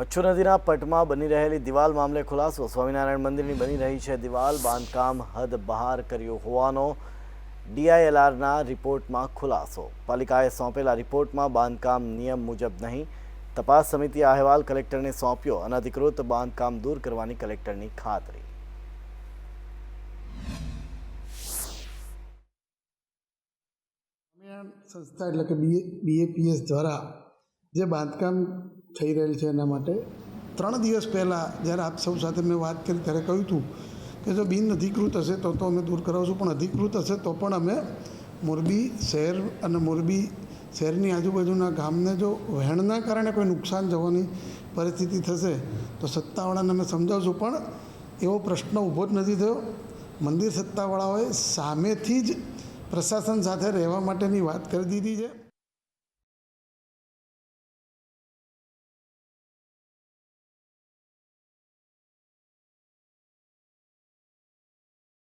મચ્છુ નદીના પટમાં બની રહેલી દિવાલ મામલે ખુલાસો. સ્વામિનારાયણ મંદિરની બની રહી છે દિવાલ. બાંધકામ હદ બહાર કર્યું હોવાનો ડીઆઈએલઆરના રિપોર્ટમાં ખુલાસો. પાલિકાએ સોંપેલા રિપોર્ટમાં બાંધકામ નિયમ મુજબ નહીં, તપાસ સમિતિએ અહેવાલ કલેક્ટરને સોંપ્યો. અનધિકૃત બાંધકામ દૂર કરવાની કલેક્ટરની ખાતરી. સંસ્થા એટલે કે બી બીએપીએસ દ્વારા જે બાંધકામ થઈ રહેલ છે એના માટે. ત્રણ દિવસ પહેલાં જ્યારે આપ સૌ સાથે મેં વાત કરી ત્યારે કહ્યું હતું કે જો બિન અધિકૃત હશે તો તો અમે દૂર કરાવશું, પણ અધિકૃત હશે તો પણ અમે મોરબી શહેર અને મોરબી શહેરની આજુબાજુના ગામને જો વહેણના કારણે કોઈ નુકસાન જવાની પરિસ્થિતિ થશે તો સત્તાવાળાને અમે સમજાવશું. પણ એવો પ્રશ્ન ઊભો જ નથી થયો. મંદિર સત્તાવાળાઓએ સામેથી જ પ્રશાસન સાથે રહેવા માટેની વાત કરી દીધી છે.